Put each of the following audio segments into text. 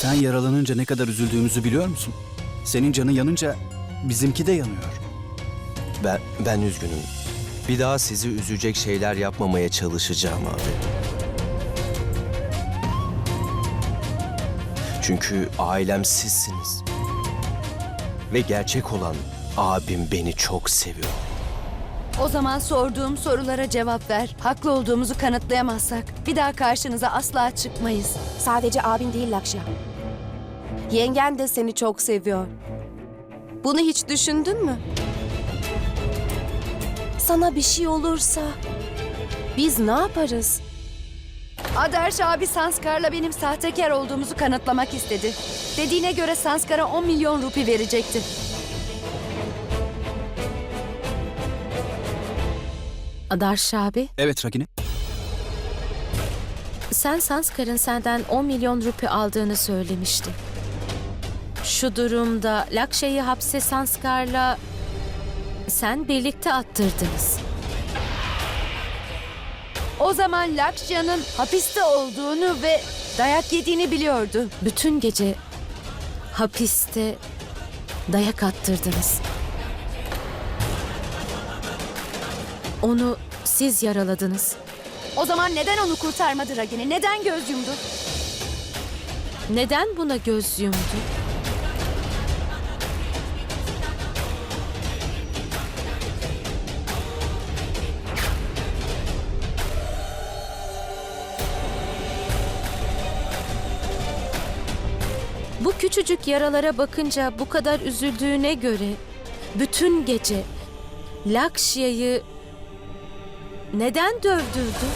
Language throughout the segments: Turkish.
Sen yaralanınca ne kadar üzüldüğümüzü biliyor musun? Senin canı yanınca bizimki de yanıyor. Ben, ben üzgünüm. Bir daha sizi üzecek şeyler yapmamaya çalışacağım abi. Çünkü ailem sizsiniz. Ve gerçek olan abim beni çok seviyor. O zaman sorduğum sorulara cevap ver. Haklı olduğumuzu kanıtlayamazsak bir daha karşınıza asla çıkmayız. Sadece abin değil Lakşa. Yengen de seni çok seviyor. Bunu hiç düşündün mü? Sana bir şey olursa biz ne yaparız? Adarş abi Sanskar'la benim sahtekar olduğumuzu kanıtlamak istedi. Dediğine göre Sanskar'a 10 milyon rupi verecekti. Adarş abi, Evet Ragini. sen Sanskar'ın senden 10 milyon rupi aldığını söylemiştin. Şu durumda Lakşa'yı hapse Sanskar'la sen birlikte attırdınız. O zaman Lakşya'nın hapiste olduğunu ve dayak yediğini biliyordu. Bütün gece hapiste dayak attırdınız. Onu siz yaraladınız. O zaman neden onu kurtarmadı Ragini? Neden göz yumdu? Neden buna göz yumdu? Bu küçücük yaralara bakınca bu kadar üzüldüğüne göre bütün gece Lakşya'yı neden dövdürdü?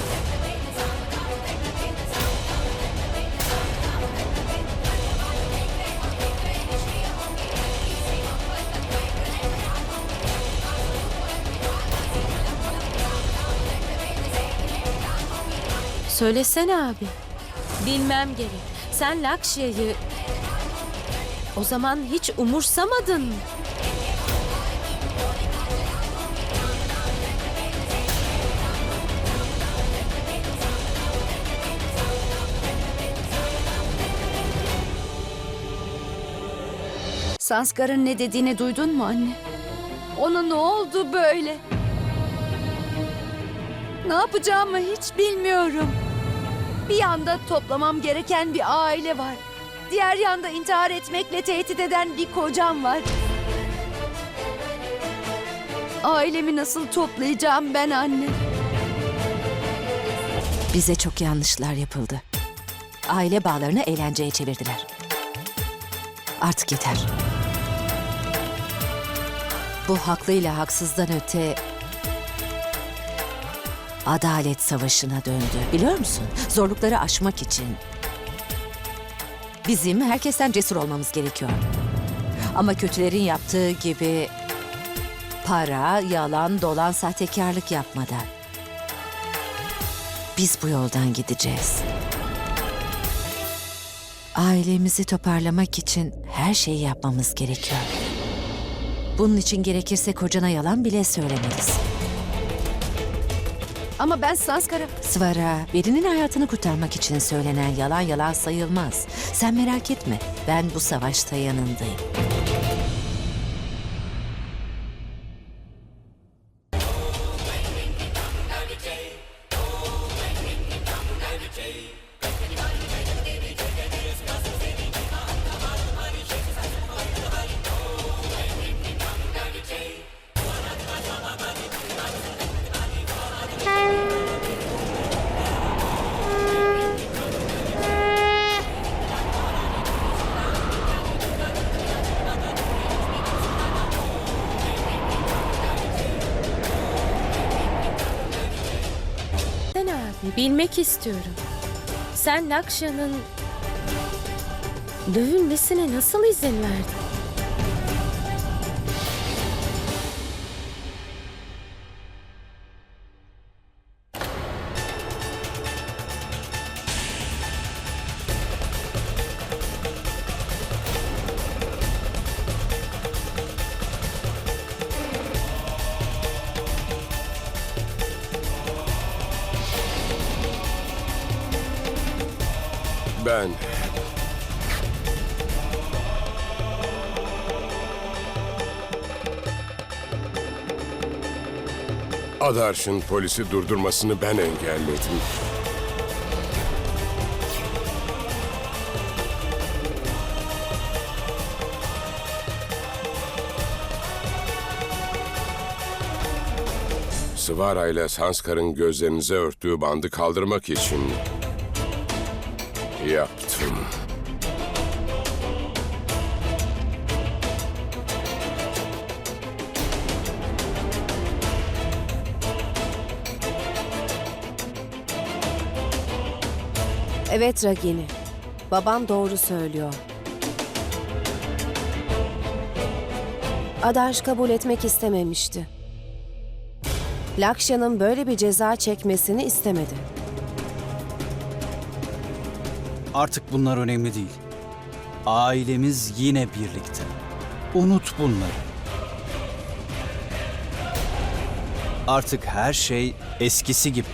Söylesene abi. Bilmem gerek. Sen Lakşya'yı o zaman hiç umursamadın mı? Sanskar'ın ne dediğini duydun mu anne? Ona ne oldu böyle? Ne yapacağımı hiç bilmiyorum. Bir yanda toplamam gereken bir aile var. Diğer yanda intihar etmekle tehdit eden bir kocam var. Ailemi nasıl toplayacağım ben anne? Bize çok yanlışlar yapıldı. Aile bağlarını eğlenceye çevirdiler. Artık yeter. Bu haklıyla haksızdan öte adalet savaşına döndü. Biliyor musun? Zorlukları aşmak için bizim herkesten cesur olmamız gerekiyor. Ama kötülerin yaptığı gibi para, yalan, dolan, sahtekarlık yapmadan. Biz bu yoldan gideceğiz. Ailemizi toparlamak için her şeyi yapmamız gerekiyor. Bunun için gerekirse kocana yalan bile söylemelisin. Ama ben Sanskar'a... Svara, birinin hayatını kurtarmak için söylenen yalan yalan sayılmaz. Sen merak etme, ben bu savaşta yanındayım. Bilmek istiyorum. Sen Lakşa'nın dövülmesine nasıl izin verdin? Ben. Adarş'ın polisi durdurmasını ben engelledim. Sıvara ile Sanskar'ın gözlerinize örttüğü bandı kaldırmak için yaptım. Evet Ragini. Babam doğru söylüyor. Adarş kabul etmek istememişti. Lakşa'nın böyle bir ceza çekmesini istemedi. Artık bunlar önemli değil. Ailemiz yine birlikte. Unut bunları. Artık her şey eskisi gibi.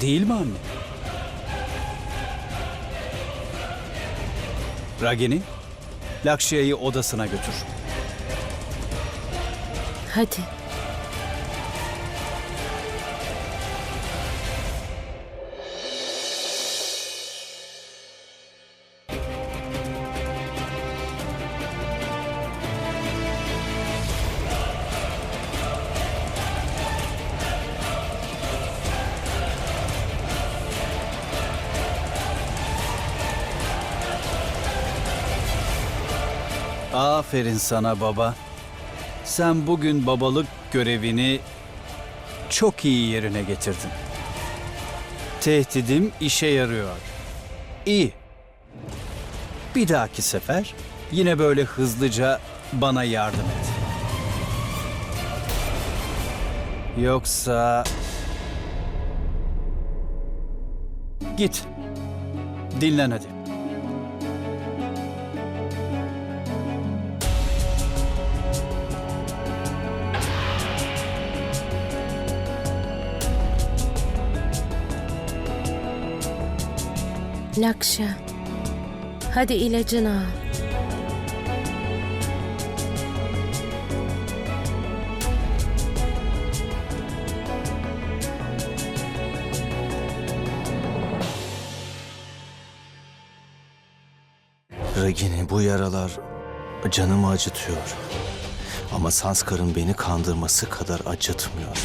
Değil mi anne? Ragini, Lakşya'yı odasına götür. Hadi. Aferin sana baba. Sen bugün babalık görevini çok iyi yerine getirdin. Tehdidim işe yarıyor. İyi. Bir dahaki sefer yine böyle hızlıca bana yardım et. Yoksa git. Dinlen hadi. Lakşa. Hadi ilacını al. Ragini bu yaralar canımı acıtıyor. Ama Sanskar'ın beni kandırması kadar acıtmıyor.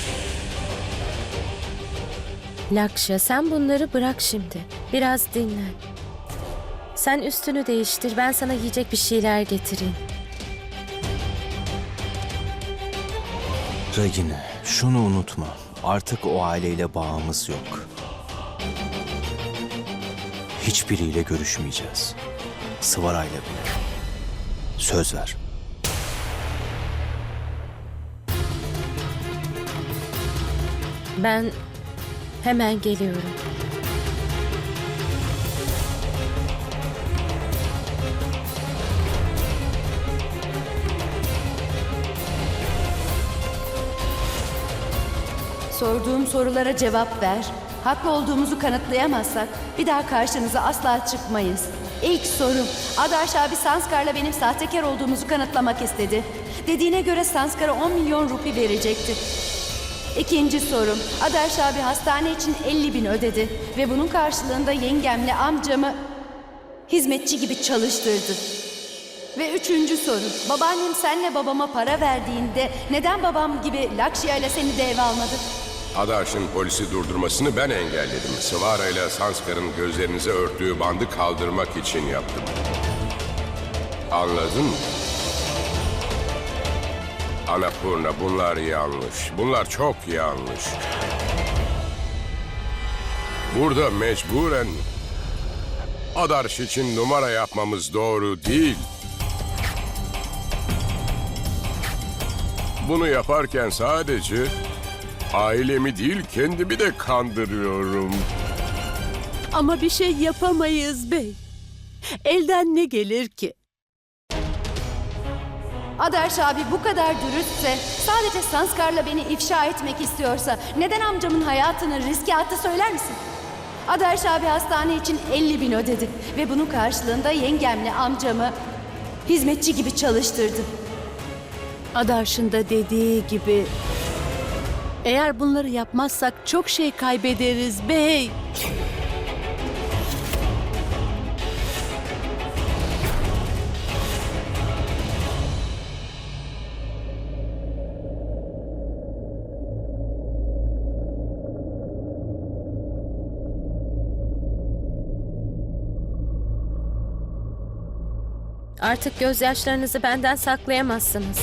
Lakşa sen bunları bırak şimdi. Biraz dinlen. Sen üstünü değiştir. Ben sana yiyecek bir şeyler getireyim. Ragini şunu unutma. Artık o aileyle bağımız yok. Hiçbiriyle görüşmeyeceğiz. Sıvarayla bile. Söz ver. Ben hemen geliyorum. Sorduğum sorulara cevap ver. Haklı olduğumuzu kanıtlayamazsak bir daha karşınıza asla çıkmayız. İlk sorum, Adarş abi Sanskar'la benim sahtekar olduğumuzu kanıtlamak istedi. Dediğine göre Sanskar'a 10 milyon rupi verecekti. İkinci sorum, Adarş abi hastane için 50 bin ödedi ve bunun karşılığında yengemle amcamı hizmetçi gibi çalıştırdı. Ve üçüncü soru. Babaannem senle babama para verdiğinde neden babam gibi Lakşya ile seni de eve almadı? Adarş'ın polisi durdurmasını ben engelledim. Svara ile Sanskar'ın gözlerinize örttüğü bandı kaldırmak için yaptım. Anladın mı? Anapurna bunlar yanlış. Bunlar çok yanlış. Burada mecburen Adarş için numara yapmamız doğru değil. Bunu yaparken sadece ailemi değil kendimi de kandırıyorum. Ama bir şey yapamayız bey. Elden ne gelir ki? Adarş abi bu kadar dürüstse, sadece Sanskar'la beni ifşa etmek istiyorsa neden amcamın hayatını riske attı söyler misin? Adarş abi hastane için 50 bin ödedi ve bunun karşılığında yengemle amcamı hizmetçi gibi çalıştırdı. Adarş'ın da dediği gibi Eğer bunları yapmazsak çok şey kaybederiz bey. Artık gözyaşlarınızı benden saklayamazsınız.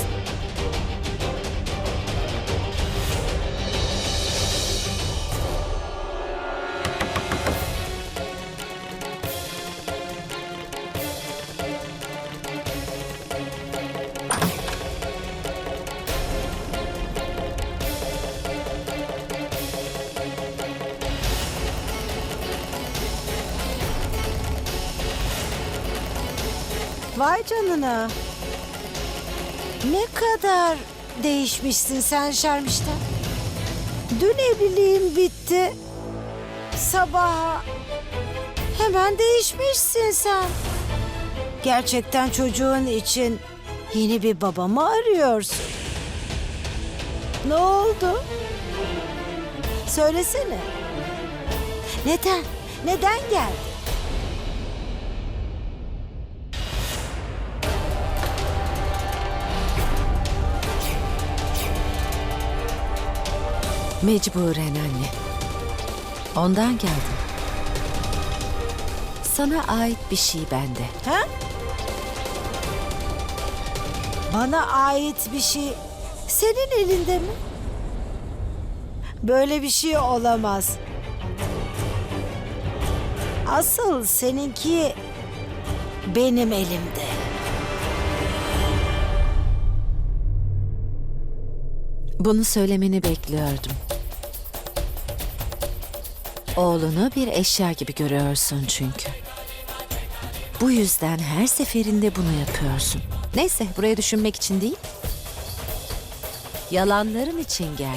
Canına. Ne kadar değişmişsin sen Şermiş'ten. Dün evliliğin bitti. Sabaha hemen değişmişsin sen. Gerçekten çocuğun için yeni bir baba mı arıyorsun? Ne oldu? Söylesene. Neden? Neden geldin? Mecburen anne. Ondan geldim. Sana ait bir şey bende. Ha? Bana ait bir şey senin elinde mi? Böyle bir şey olamaz. Asıl seninki benim elimde. Bunu söylemeni bekliyordum. Oğlunu bir eşya gibi görüyorsun çünkü. Bu yüzden her seferinde bunu yapıyorsun. Neyse buraya düşünmek için değil. Yalanların için gel.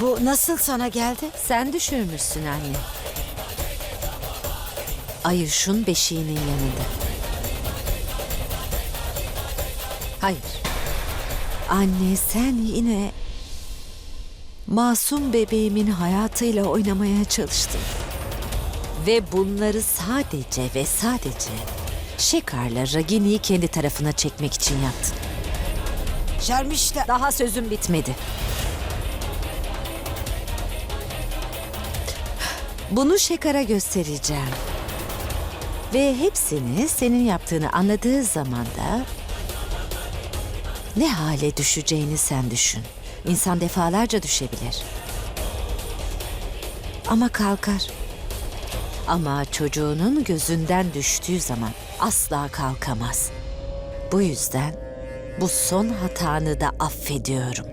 Bu nasıl sana geldi? Sen düşürmüşsün anne. Ayış'ın beşiğinin yanında. Hayır. Anne sen yine masum bebeğimin hayatıyla oynamaya çalıştın. Ve bunları sadece ve sadece Şekar'la Ragini'yi kendi tarafına çekmek için yaptın. Şermiş'te Daha sözüm bitmedi. Bunu Şekar'a göstereceğim. Ve hepsini senin yaptığını anladığı zaman da ne hale düşeceğini sen düşün. İnsan defalarca düşebilir. Ama kalkar. Ama çocuğunun gözünden düştüğü zaman asla kalkamaz. Bu yüzden bu son hatanı da affediyorum.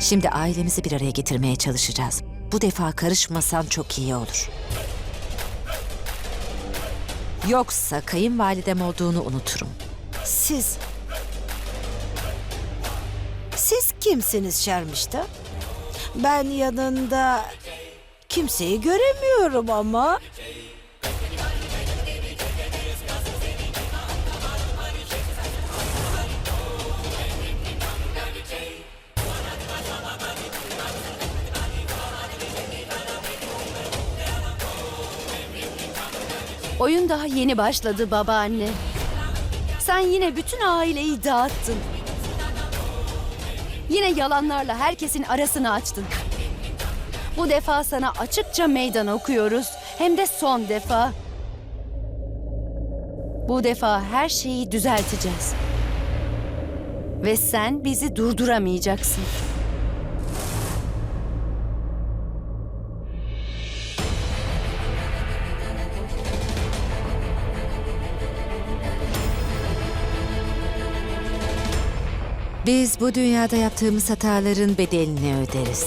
Şimdi ailemizi bir araya getirmeye çalışacağız. Bu defa karışmasan çok iyi olur. Yoksa kayınvalidem olduğunu unuturum. siz Siz kimsiniz Şermiş'te? Ben yanında kimseyi göremiyorum ama Oyun daha yeni başladı babaanne. Sen yine bütün aileyi dağıttın. Yine yalanlarla herkesin arasını açtın. Bu defa sana açıkça meydan okuyoruz. Hem de son defa. Bu defa her şeyi düzelteceğiz. Ve sen bizi durduramayacaksın. Biz bu dünyada yaptığımız hataların bedelini öderiz.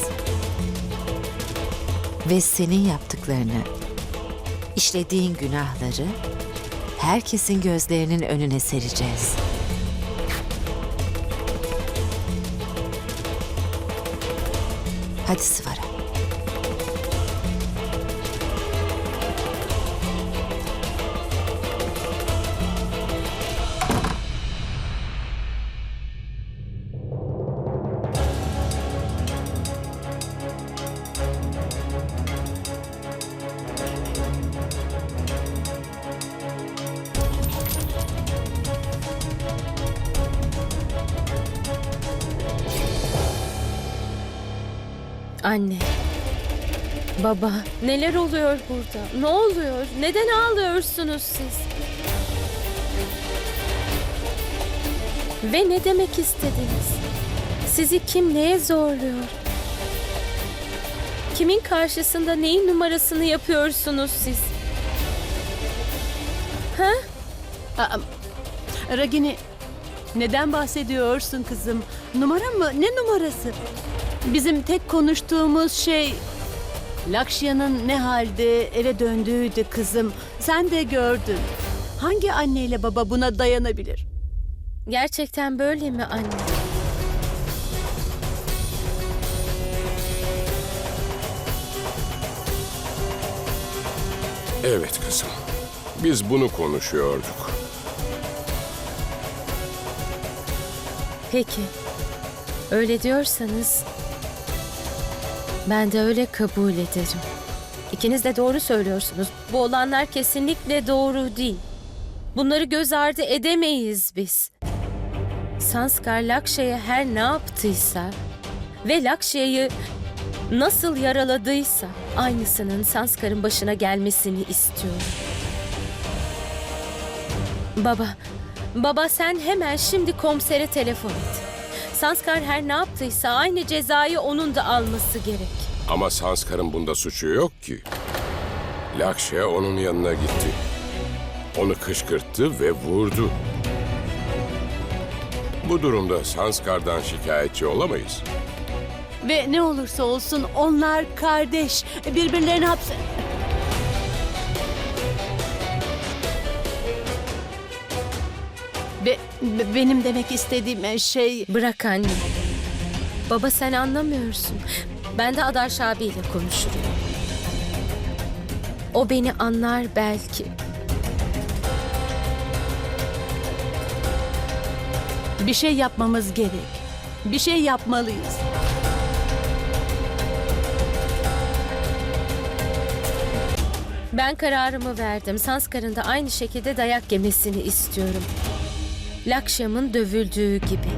Ve senin yaptıklarını, işlediğin günahları herkesin gözlerinin önüne sereceğiz. Hadi Sıvara. Anne. Baba, neler oluyor burada? Ne oluyor? Neden ağlıyorsunuz siz? Ve ne demek istediniz? Sizi kim neye zorluyor? Kimin karşısında neyin numarasını yapıyorsunuz siz? Ha? Aa, Ragini neden bahsediyorsun kızım? Numara mı? Ne numarası? Bizim tek konuştuğumuz şey Lakşya'nın ne halde eve döndüğüydü kızım. Sen de gördün. Hangi anneyle baba buna dayanabilir? Gerçekten böyle mi anne? Evet kızım. Biz bunu konuşuyorduk. Peki. Öyle diyorsanız ben de öyle kabul ederim. İkiniz de doğru söylüyorsunuz. Bu olanlar kesinlikle doğru değil. Bunları göz ardı edemeyiz biz. Sanskar Lakşa'ya her ne yaptıysa ve Lakşa'yı nasıl yaraladıysa aynısının Sanskar'ın başına gelmesini istiyorum. Baba, baba sen hemen şimdi komisere telefon et. Sanskar her ne yaptıysa aynı cezayı onun da alması gerek. Ama Sanskar'ın bunda suçu yok ki. Lakşya onun yanına gitti. Onu kışkırttı ve vurdu. Bu durumda Sanskar'dan şikayetçi olamayız. Ve ne olursa olsun onlar kardeş. Birbirlerini hapse... Be, be- benim demek istediğim şey... Bırak anne. Baba sen anlamıyorsun. Ben de Adarş abiyle konuşurum. O beni anlar belki. Bir şey yapmamız gerek. Bir şey yapmalıyız. Ben kararımı verdim. Sanskar'ın da aynı şekilde dayak yemesini istiyorum. Lakşam'ın dövüldüğü gibi.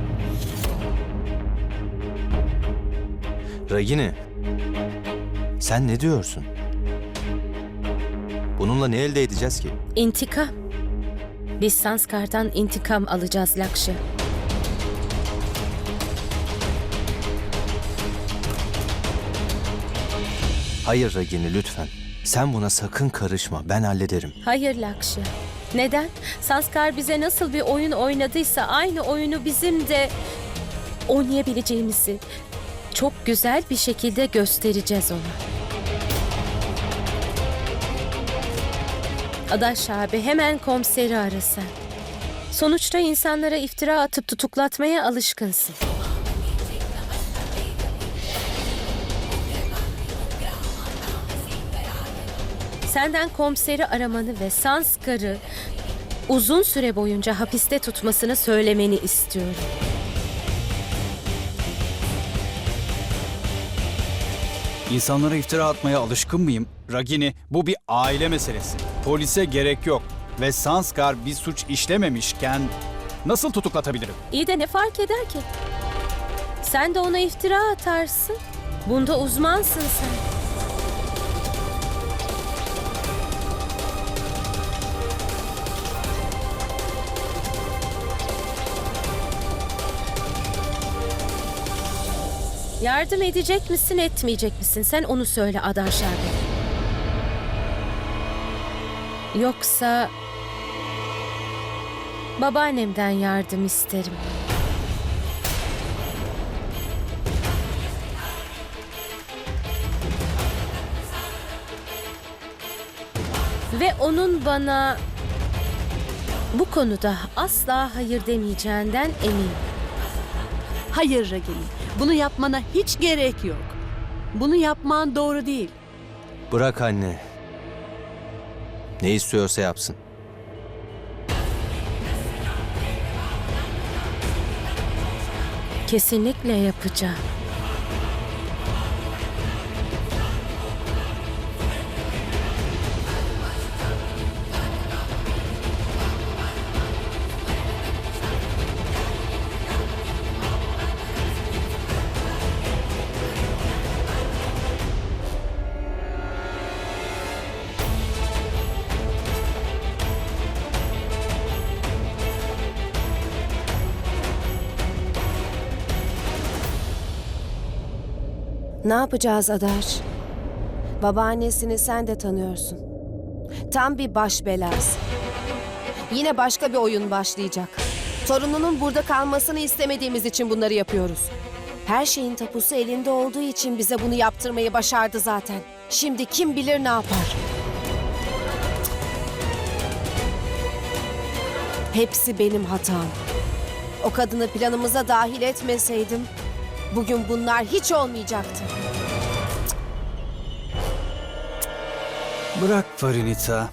Ragini, sen ne diyorsun? Bununla ne elde edeceğiz ki? İntikam. Biz Sanskar'dan intikam alacağız Lakşa. Hayır Ragini lütfen. Sen buna sakın karışma. Ben hallederim. Hayır Lakşa. Neden? Sanskar bize nasıl bir oyun oynadıysa aynı oyunu bizim de oynayabileceğimizi çok güzel bir şekilde göstereceğiz ona. Adaş abi hemen komiseri ara sen. Sonuçta insanlara iftira atıp tutuklatmaya alışkınsın. Senden komiseri aramanı ve Sanskar'ı uzun süre boyunca hapiste tutmasını söylemeni istiyorum. İnsanlara iftira atmaya alışkın mıyım? Ragini, bu bir aile meselesi. Polise gerek yok. Ve Sanskar bir suç işlememişken nasıl tutuklatabilirim? İyi de ne fark eder ki? Sen de ona iftira atarsın. Bunda uzmansın sen. Yardım edecek misin, etmeyecek misin? Sen onu söyle Adar Şerbet. Yoksa babaannemden yardım isterim. Ve onun bana bu konuda asla hayır demeyeceğinden eminim. Hayır Ragini. Bunu yapmana hiç gerek yok. Bunu yapman doğru değil. Bırak anne. Ne istiyorsa yapsın. Kesinlikle yapacağım. Ne yapacağız Adaş? Babaannesini sen de tanıyorsun. Tam bir baş belası. Yine başka bir oyun başlayacak. Torununun burada kalmasını istemediğimiz için bunları yapıyoruz. Her şeyin tapusu elinde olduğu için bize bunu yaptırmayı başardı zaten. Şimdi kim bilir ne yapar? Hepsi benim hatam. O kadını planımıza dahil etmeseydim bugün bunlar hiç olmayacaktı. Bırak Farinita.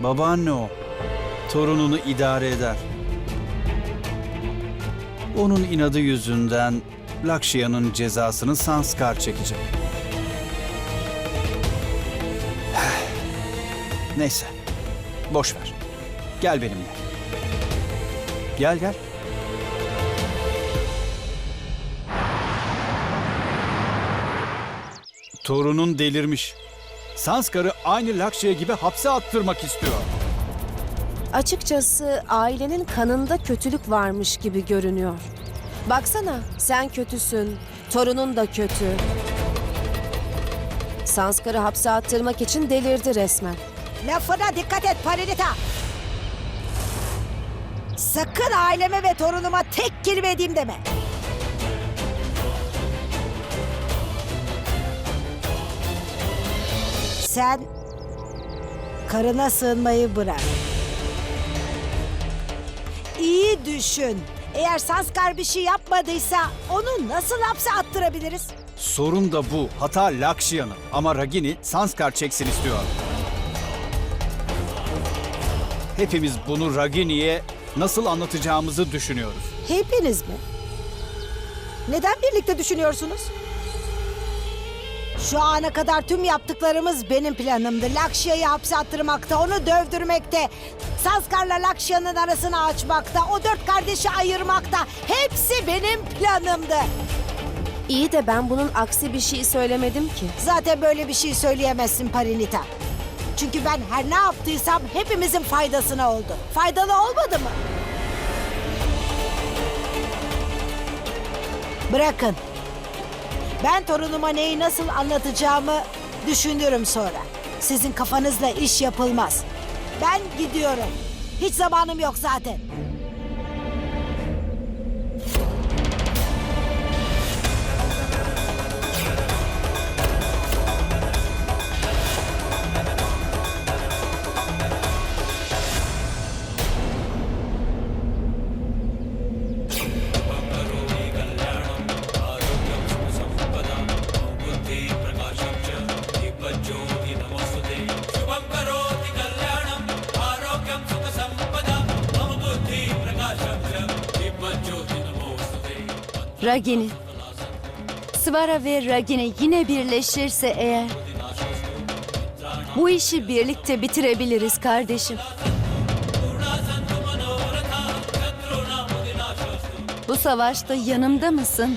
Babaanne o. Torununu idare eder. Onun inadı yüzünden Lakşya'nın cezasını Sanskar çekecek. Neyse. Boş ver. Gel benimle. Gel gel. Torunun delirmiş. Sanskar'ı aynı Lakşya gibi hapse attırmak istiyor. Açıkçası ailenin kanında kötülük varmış gibi görünüyor. Baksana sen kötüsün, torunun da kötü. Sanskar'ı hapse attırmak için delirdi resmen. Lafına dikkat et Parinita. Sakın aileme ve torunuma tek kelime edeyim deme. Sen karına sığınmayı bırak. İyi düşün. Eğer Sanskar bir şey yapmadıysa onu nasıl hapse attırabiliriz? Sorun da bu. Hata Lakşya'nın. Ama Ragini Sanskar çeksin istiyor. Hepimiz bunu Ragini'ye nasıl anlatacağımızı düşünüyoruz. Hepiniz mi? Neden birlikte düşünüyorsunuz? Şu ana kadar tüm yaptıklarımız benim planımdı. Lakşya'yı hapse attırmakta, onu dövdürmekte, Saskar'la Lakşya'nın arasını açmakta, o dört kardeşi ayırmakta. Hepsi benim planımdı. İyi de ben bunun aksi bir şey söylemedim ki. Zaten böyle bir şey söyleyemezsin Parinita. Çünkü ben her ne yaptıysam hepimizin faydasına oldu. Faydalı olmadı mı? Bırakın. Ben torunuma neyi nasıl anlatacağımı düşünürüm sonra. Sizin kafanızla iş yapılmaz. Ben gidiyorum. Hiç zamanım yok zaten. Ragini. Svara ve Ragini yine birleşirse eğer... Bu işi birlikte bitirebiliriz kardeşim. Bu savaşta yanımda mısın?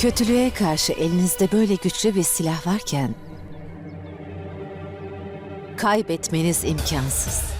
Kötülüğe karşı elinizde böyle güçlü bir silah varken kaybetmeniz imkansız.